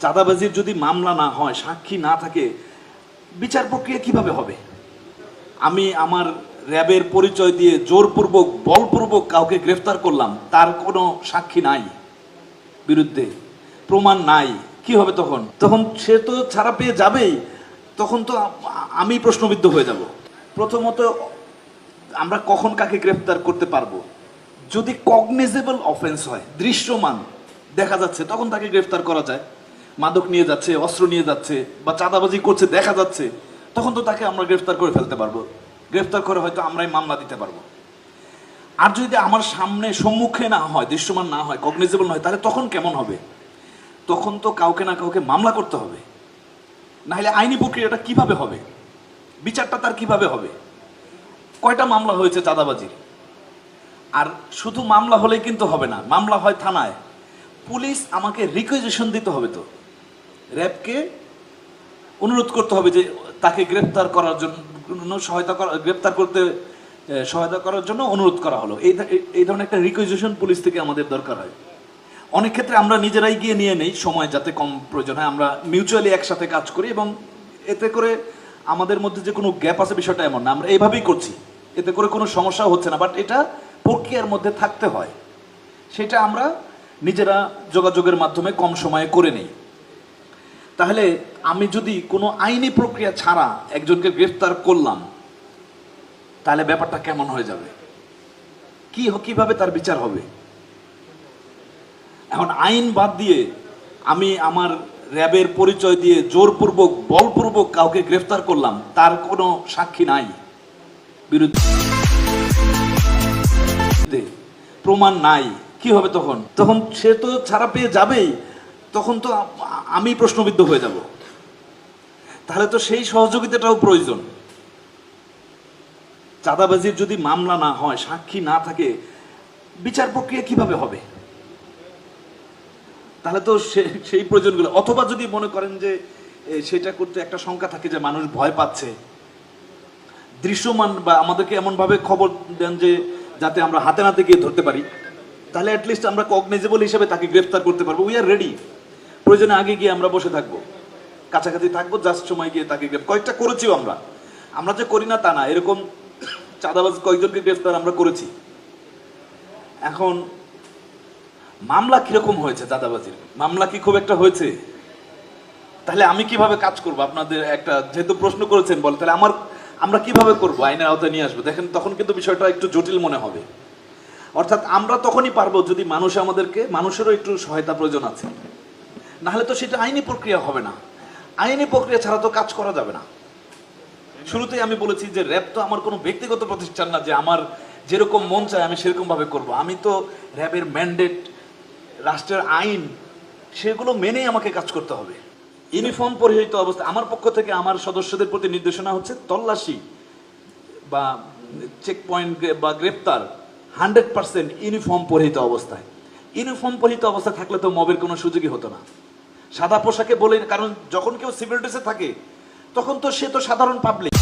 চাঁদাবাজির যদি মামলা না হয়, সাক্ষী না থাকে, বিচার প্রক্রিয়া কীভাবে হবে? আমি আমার র্যাবের পরিচয় দিয়ে জোরপূর্বক, বলপূর্বক কাউকে গ্রেফতার করলাম, তার কোনো সাক্ষী নাই, বিরুদ্ধে প্রমাণ নাই, কি হবে তখন? তখন সে তো ছাড়া পেয়ে যাবেই, তখন তো আমি প্রশ্নবিদ্ধ হয়ে যাব। প্রথমত, আমরা কখন কাকে গ্রেফতার করতে পারব? যদি কগনিজেবল অফেন্স হয়, দৃশ্যমান দেখা যাচ্ছে, তখন তাকে গ্রেফতার করা যায়। মাদক নিয়ে যাচ্ছে, অস্ত্র নিয়ে যাচ্ছে বা চাঁদাবাজি করছে, দেখা যাচ্ছে, তখন তো তাকে আমরা গ্রেফতার করে ফেলতে পারব। গ্রেফতার করে হয়তো আমরাই মামলা দিতে পারব। আর যদি আমার সামনে সম্মুখে না হয়, দৃশ্যমান না হয় কগনিজেবল হয়, তাহলে তখন কেমন হবে? তখন তো কাউকে না কাউকে মামলা করতে হবে। নাহলে আইনি প্রক্রিয়াটা কীভাবে হবে? বিচারটা তার কীভাবে হবে? কয়টা মামলা হয়েছে চাঁদাবাজির? আর শুধু মামলা হলেই কিন্তু হবে না, মামলা হয় থানায়। পুলিশ আমাকে রিকুইজিশন দিতে হবে তো। র্যাবকে অনুরোধ করতে হবে যে তাকে গ্রেপ্তার করার জন্য সহায়তা করা, গ্রেপ্তার করতে সহায়তা করার জন্য অনুরোধ করা হলো। এই এই ধরনের একটা রিকুইজিশন পুলিশ থেকে আমাদের দরকার হয়। অনেক ক্ষেত্রে আমরা নিজেরাই গিয়ে নিয়ে নেই সময় যাতে কম প্রয়োজন হয়। আমরা মিউচুয়ালি একসাথে কাজ করি এবং এতে করে আমাদের মধ্যে যে কোনো গ্যাপ আছে বিষয়টা এমন না। আমরা এইভাবেই করছি। এতে করে কোনো সমস্যা হচ্ছে না। বাট এটা প্রক্রিয়ার মধ্যে থাকতে হয়। সেটা আমরা নিজেরা যোগাযোগের মাধ্যমে কম সময়ে করে নেই। তাহলে আমি যদি কোনো আইনি প্রক্রিয়া ছাড়া একজনকে গ্রেফতার করলাম, তাহলে ব্যাপারটা কেমন হয়ে যাবে? কি কীভাবে তার বিচার হবে? এখন আইন বাদ দিয়ে আমি আমার র্যাবের পরিচয় দিয়ে জোরপূর্বক, বলপূর্বক কাউকে গ্রেফতার করলাম, তার কোনো সাক্ষী নাই। বিরুদ্ধে প্রমাণ নাই। কি হবে তখন? তখন সে তো ছাড়া পেয়ে যাবেই। তখন তো আমি প্রশ্নবিদ্ধ হয়ে যাব। তাহলে তো সেই সহযোগিতাটাও প্রয়োজন। চাঁদাবাজির যদি মামলা না হয়, সাক্ষী না থাকে, বিচার প্রক্রিয়া কীভাবে হবে? তাহলে তো সেই প্রয়োজনগুলো। অথবা যদি মনে করেন যে সেটা করতে একটা শঙ্কা থাকে যে মানুষ ভয় পাচ্ছে, দৃশ্যমান বা আমাদেরকে এমনভাবে খবর দেন যে, যাতে আমরা হাতে নাতে গিয়ে ধরতে পারি, তাহলে অ্যাটলিস্ট আমরা কগনিজেবল হিসেবে তাকে গ্রেফতার করতে পারব। উই আর রেডি প্রয়োজনে আগে গিয়ে আমরা বসে থাকব। কাছাকাছি থাকব জাস্ট সময় গিয়ে তাকে কয়েকটা করেছিও আমরা। আমরা যে করি না তা না, এরকম চাঁদাবাজ কয়েকজনকে গ্রেফতার আমরা করেছি। এখন মামলা কীরকম হয়েছে চাঁদাবাজির? মামলা কি খুব একটা হয়েছে? তাহলে আমি কীভাবে কাজ করব? আপনাদের একটা যেহেতু প্রশ্ন করেছেন বলে, তাহলে আমার আমরা কীভাবে করব? আইনের আওতায় নিয়ে আসব। দেখেন, তখন কিন্তু বিষয়টা একটু জটিল মনে হবে। অর্থাৎ আমরা তখনই পারব যদি মানুষ আমাদেরকে মানুষেরও একটু সহায়তা প্রয়োজন আছে। নাহলে তো সেটা আইনি প্রক্রিয়া হবে না। আইনি প্রক্রিয়া ছাড়া তো কাজ করা যাবে না। শুরুতেই আমি বলেছি যে র্যাব তো আমার কোনো ব্যক্তিগত প্রতিষ্ঠান না যে আমার যেরকম মন চায় আমি সেরকমভাবে করব। আমি তো র্যাবের ম্যান্ডেট রাষ্ট্রের আইন, সেগুলো মেনেই আমাকে কাজ করতে হবে। ইউনিফর্ম পরিহিত অবস্থা, আমার পক্ষ থেকে আমার সদস্যদের প্রতি নির্দেশনা হচ্ছে তল্লাশি বা চেক পয়েন্ট বা গ্রেপ্তার হান্ড্রেড পার্সেন্ট ইউনিফর্ম পরিহিত অবস্থায়। ইউনিফর্ম পরিহিত অবস্থা থাকলে তো মবের কোনো সুযোগই হতো না। সাদা পোশাকে বলে কারণ যখন কেউ সিভিল ড্রেসে থাকে, তখন তো সে তো সাধারণ পাবলিক